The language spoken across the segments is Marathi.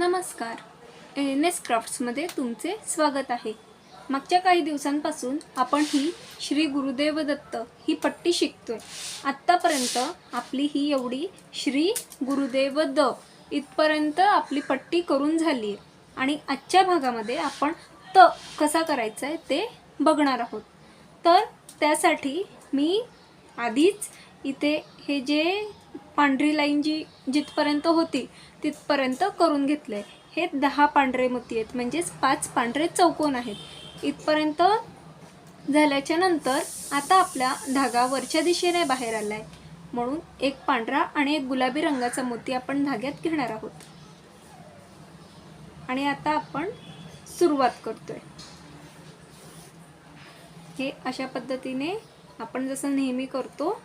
नमस्कार. एन एस क्राफ्ट्समध्ये तुमचे स्वागत आहे. मागच्या काही दिवसांपासून आपण ही श्री गुरुदेव दत्त ही पट्टी शिकतोय. आत्तापर्यंत आपली ही एवढी श्री गुरुदेव द इथपर्यंत आपली पट्टी करून झाली आहे आणि आजच्या भागामध्ये आपण त कसा करायचा आहे ते बघणार आहोत. तर त्यासाठी मी आधीच इथे हे जे पांढरी लाईन जी जिथपर्यंत होती तिथपर्यंत करून घेतलं आहे हे दहा पांढरे मोती आहेत म्हणजेच पाच पांढरे चौकोन आहेत. इथपर्यंत झाल्याच्यानंतर आता आपला धागा वरच्या दिशेने बाहेर आला आहे म्हणून एक पांढरा आणि एक गुलाबी रंगाचा मोती आपण धाग्यात घेणार आहोत. आणि आता आपण सुरुवात करतोय. हे अशा पद्धतीने आपण जसं नेहमी करतो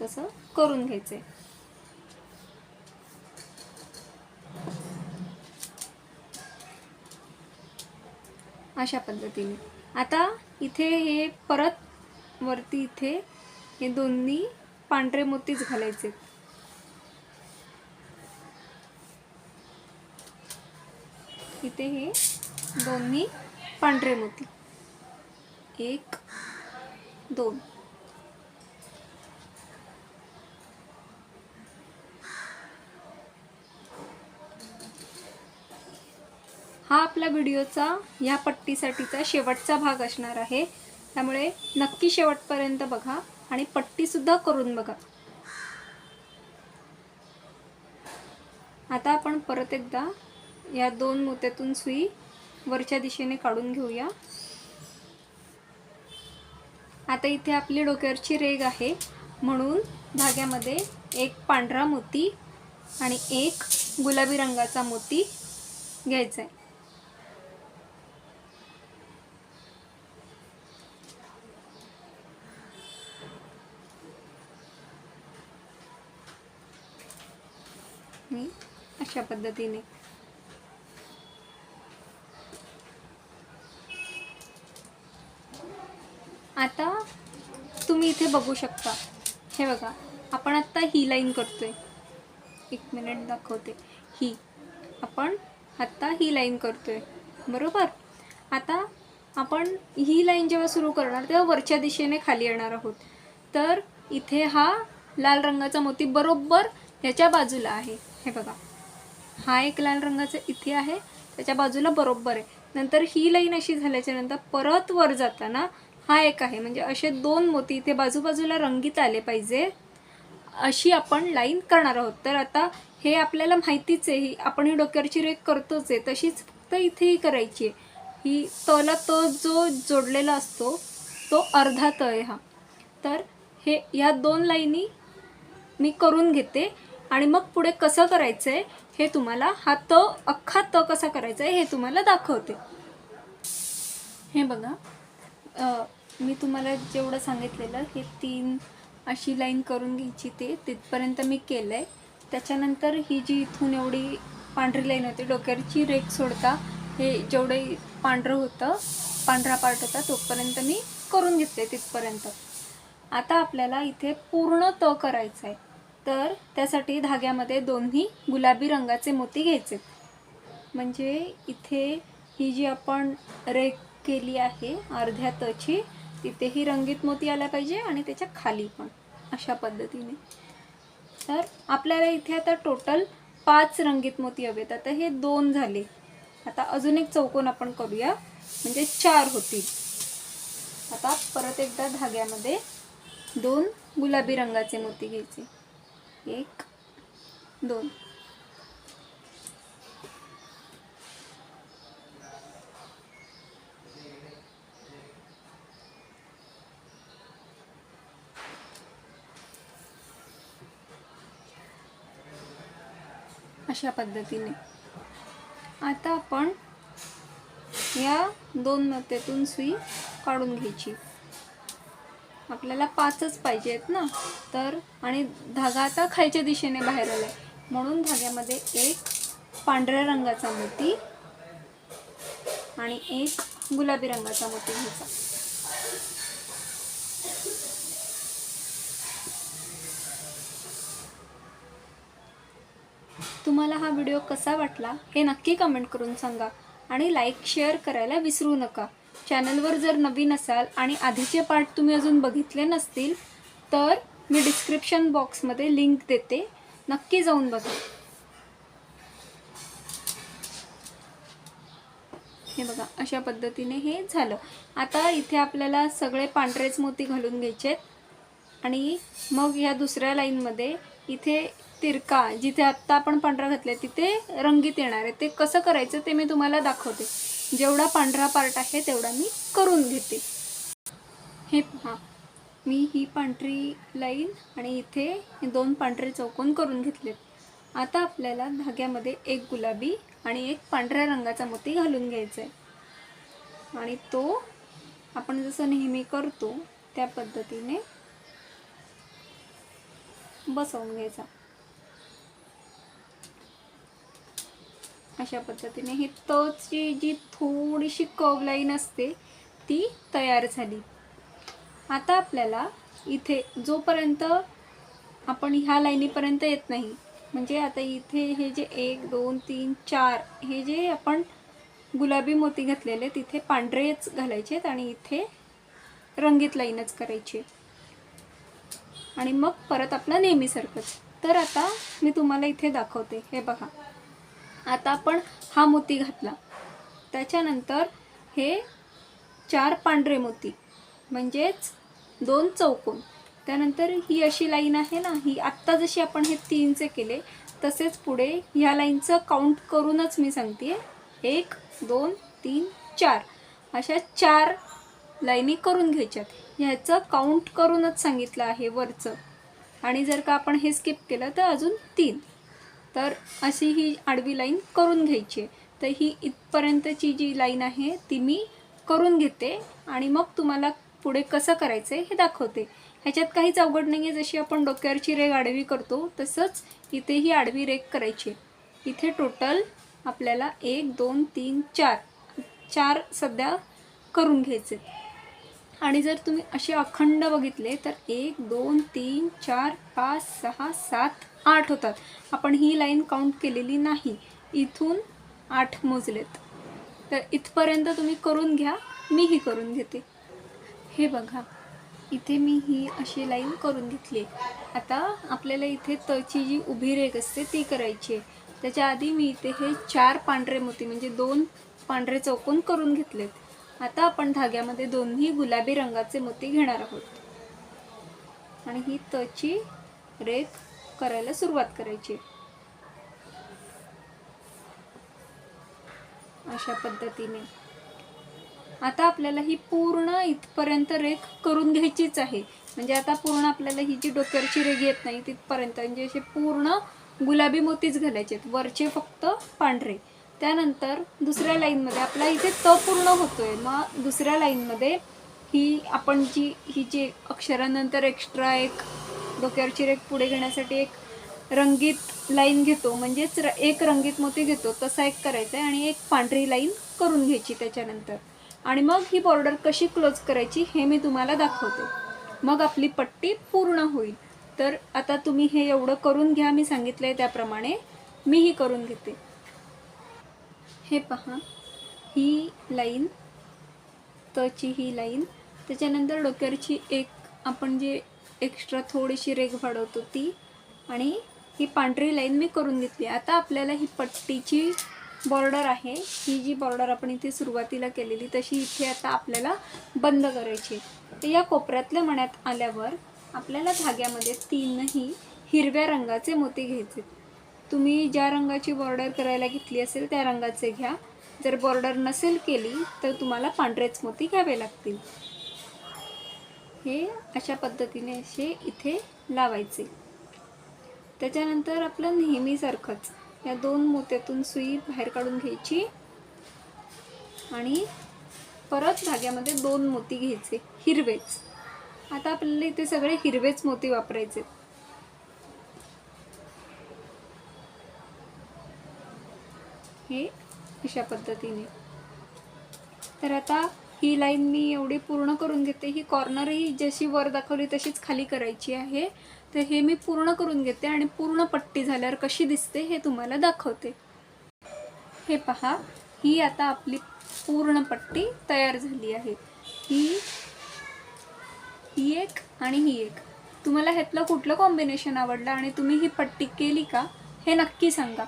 तसं करून घ्यायचंय. अशा पद्धतीने. आता इथे हे परत वरती इथे हे दोन्ही पांढरे मोतीच घालायचे. इथे हे दोन्ही पांढरे मोती. एक दोन. हा आपल्या व्हिडिओचा या पट्टीसाठीचा शेवटचा भाग असणार आहे. त्यामुळे नक्की शेवटपर्यंत बघा आणि पट्टीसुद्धा करून बघा. आता आपण परत एकदा या दोन मोत्यातून सुई वरच्या दिशेने काढून घेऊया. आता इथे आपली डोक्यावरची रेग आहे. म्हणून धाग्यामध्ये एक पांढरा मोती आणि एक गुलाबी रंगाचा मोती घ्यायचा आहे मी अशा पद्धतीने. आता तुम्ही इथे बघू शकता. हे बघा आपण आत्ता ही लाईन करतोय. एक मिनिट दाखवते. ही आपण आत्ता ही लाईन करतोय. बरोबर? आता आपण ही लाईन जेव्हा सुरू करणार तेव्हा वरच्या दिशेने खाली येणार आहोत. तर इथे हा लाल रंगाचा मोती बरोबर ह्याच्या बाजूला आहे. हे बघा. हा एक लाल रंगाचा इथे आहे. त्याच्या बाजूला बरोबर आहे. नंतर ही लाईन अशी झाल्याच्यानंतर परत वर जाताना हा एक आहे. म्हणजे असे दोन मोती इथे बाजूबाजूला रंगीत आले पाहिजे. अशी आपण लाईन करणार आहोत. तर आता हे आपल्याला माहितीच आहे. ही आपण ही डोक्यावरची रेख करतोच आहे. तशीच फक्त इथेही करायची आहे. ही तला तो जो जोडलेला असतो तो अर्धा तळ आहे हा. तर हे ह्या दोन लाईनी मी करून घेते. आणि मग पुढे कसं करायचं आहे हे तुम्हाला हा त अख्खा त कसा करायचा आहे हे तुम्हाला दाखवते. हे बघा. मी तुम्हाला जेवढं सांगितलेलं हे तीन अशी लाईन करून घ्यायची ते तिथपर्यंत मी केलं आहे त्याच्यानंतर ही जी इथून एवढी पांढरी लाईन होती डोक्यावरची रेख सोडता हे जेवढे पांढरं होतं पांढरा पार्ट होता तोपर्यंत मी करून घेतले तिथपर्यंत. आता आपल्याला इथे पूर्ण त करायचं आहे तर त्यासाठी धाग्यामध्ये दोन्ही गुलाबी रंगाचे मोती घ्यायचे. म्हणजे इथे ही जी आपण रेख केली आहे अर्ध्या तची तिथेही रंगीत मोती आला पाहिजे आणि त्याच्याखाली पण अशा पद्धतीने. तर आपल्याला इथे आता टोटल पाच रंगीत मोती हवेत आता हे दोन झाले. आता अजून एक चौकोन आपण करूया. म्हणजे चार होतील. आता परत एकदा धाग्यामध्ये दोन गुलाबी रंगाचे मोती घ्यायचे. एक दोन. अशा पद्धतीने. आता आपण या दोन मत्यातून सुई काढून घ्यायची. आपल्याला पाचच पाहिजे आहेत ना? तर आणि धागा आता खालच्या दिशेने बाहेर आलाय. म्हणून धाग्यामध्ये एक पांढऱ्या रंगाचा मोती आणि एक गुलाबी रंगाचा मोती घ्यायचा. तुम्हाला हा व्हिडिओ कसा वाटला हे नक्की कमेंट करून सांगा आणि लाईक शेअर करायला विसरू नका. चॅनलवर जर नवीन असाल आणि आधीचे पार्ट तुम्ही अजून बघितले नसतील तर मी डिस्क्रिप्शन बॉक्समध्ये लिंक देते. नक्की जाऊन बघा. हे बघा अशा पद्धतीने हे झालं. आता इथे आपल्याला सगळे पांढरेच मोती घालून घ्यायचे आणि मग ह्या दुसऱ्या लाईनमध्ये इथे तिरका जिथे आत्ता आपण पांढरा घातलाय तिथे रंगीत येणार आहे. ते कसं करायचं ते मी तुम्हाला दाखवते. जेवढा पांढरा पार्ट आहे तेवढा मी करून घेते. हे पहा मी ही पांढरी लाईन आणि इथे हे दोन पांढरे चौकोन करून घेतलेत. आता आपल्याला धाग्यामध्ये एक गुलाबी आणि एक पांढऱ्या रंगाचा मोती घालून घ्यायचा आहे आणि तो आपण जसं नेहमी करतो त्या पद्धतीने बसवून घ्यायचा. अशा पद्धतीने ही तची जी थोडीशी कव लाईन असते ती तयार झाली. आता आपल्याला इथे जोपर्यंत आपण ह्या लाईनीपर्यंत येत नाही म्हणजे आता इथे हे जे एक दोन तीन चार हे जे आपण गुलाबी मोती घातलेले तिथे पांढरेच घालायचे आहेत आणि इथे रंगीत लाईनच करायची. आणि मग परत आपलं नेहमीसारखंच. तर आता मी तुम्हाला इथे दाखवते. हे बघा. आता आपण हा मोती घातला. त्याच्यानंतर हे चार पांढरे मोती म्हणजेच दोन चौकोन. त्यानंतर ही अशी लाईन आहे ना ही आत्ता जशी आपण हे तीनचे केले तसेच पुढे ह्या लाईनचं काउंट करूनच मी सांगते. एक दोन तीन चार. अशा चार लाईनी करून घ्यायच्यात. ह्याचं काउंट करूनच सांगितलं आहे वरचं. आणि जर का आपण हे स्किप केलं तर अजून तीन. तर अशी ही आडवी लाईन करून घ्यायची आहे. तर ही इथपर्यंतची जी लाईन आहे ती मी करून घेते आणि मग तुम्हाला पुढे कसं करायचं आहे हे दाखवते. ह्याच्यात काहीच अवघड नाही आहे जशी आपण डोक्यावरची रेग आडवी करतो तसंच इथे ही आडवी रेग करायची इथे टोटल आपल्याला एक दोन तीन चार चार सध्या करून घ्यायचे आणि जर तुम्ही असे अखंड बघितले तर एक दोन तीन चार पाच सहा सात आठ होतात. आपण ही लाईन काउंट केलेली नाही. इथून आठ मोजलेत. तर इथपर्यंत तुम्ही करून घ्या मीही करून घेते. हे बघा. इथे मी ही अशी लाईन करून घेतली आता आपल्याला इथे तची जी उभी रेग असते ती करायची आहे. त्याच्या आधी मी इथे हे चार पांढरे मोती म्हणजे दोन पांढरे चौकोन करून घेतलेत. आता आपण धाग्यामध्ये दोन्ही गुलाबी रंगाचे मोती घेणार आहोत. आणि ही तची रेख करायला सुरुवात करायची. अशा पद्धतीने. आता आपल्याला ही पूर्ण इथपर्यंत रेख करून घ्यायचीच आहे. म्हणजे आता पूर्ण आपल्याला ही जी डोक्यावरची रेग येत नाही तिथपर्यंत म्हणजे असे पूर्ण गुलाबी मोतीच घालायचे आहेत. वरचे फक्त पांढरे. त्यानंतर दुसऱ्या लाईनमध्ये आपला इथे त पूर्ण होतोय. मग दुसऱ्या लाईनमध्ये ही आपण जी ही जी अक्षरानंतर एक्स्ट्रा एक डोक्यावरची रेख पुढे घेण्यासाठी एक रंगीत लाईन घेतो. म्हणजेच र- एक रंगीत मोती घेतो. तसा एक करायचा आहे आणि एक पांढरी लाईन करून घ्यायची त्याच्यानंतर. आणि मग ही बॉर्डर कशी क्लोज करायची हे मी तुम्हाला दाखवते. मग आपली पट्टी पूर्ण होईल. तर आता तुम्ही हे एवढं करून घ्या. मी सांगितलं आहे त्याप्रमाणे मीही करून घेते. हे पहा. ही लाईन तची ही लाईन त्याच्यानंतर डोक्यावरची एक आपण जे एक्स्ट्रा थोडीशी रेघ वाढवतो ती आणि ही पांढरी लाईन मी करून घेतली. आता आपल्याला ही पट्टीची बॉर्डर आहे. ही जी बॉर्डर आपण इथे सुरुवातीला केलेली तशी इथे आता आपल्याला बंद करायची तर या कोपऱ्यातल्या मण्यात आल्यावर आपल्याला धाग्यामध्ये तीनही हिरव्या रंगाचे मोती घ्यायचे तुम्ही ज्या रंगाची बॉर्डर करायला घेतली असेल त्या रंगाचे घ्या. जर बॉर्डर नसेल केली तर तुम्हाला पांढरेच मोती घ्यावे लागतील. हे अशा पद्धतीने असे इथे लावायचे. त्याच्यानंतर आपलं नेहमीसारखंच या दोन मोत्यातून सुई बाहेर काढून घ्यायची आणि परत धाग्यामध्ये दोन मोती घ्यायचे हिरवेच. आता आपल्याला इथे सगळे हिरवेच मोती वापरायचे. हे अशा पद्धतीने. तर आता ही लाईन मी एवढी पूर्ण करून घेते. ही कॉर्नरही जशी वर दाखवली तशीच खाली करायची आहे. तर हे मी पूर्ण करून घेते आणि पूर्ण पट्टी झाल्यावर कशी दिसते हे तुम्हाला दाखवते. हे पहा ही आता आपली पूर्ण पट्टी तयार झाली आहे. ही ही एक आणि ही एक. तुम्हाला ह्यातलं कुठलं कॉम्बिनेशन आवडलं आणि तुम्ही ही पट्टी केली का हे नक्की सांगा.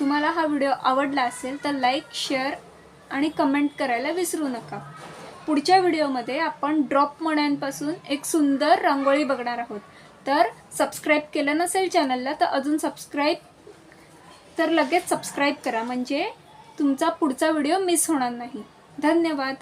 तुम्हाला हा व्हिडिओ आवडला असेल तर लाईक शेअर आणि कमेंट करायला विसरू नका. पुढच्या व्हिडिओमध्ये आपण ड्रॉप मण्यांपासून एक सुंदर रांगोळी बघणार आहोत. तर सबस्क्राईब केलं नसेल चॅनलला तर अजून सबस्क्राईब तर लगेच सबस्क्राईब करा. म्हणजे तुमचा पुढचा व्हिडिओ मिस होणार नाही. धन्यवाद.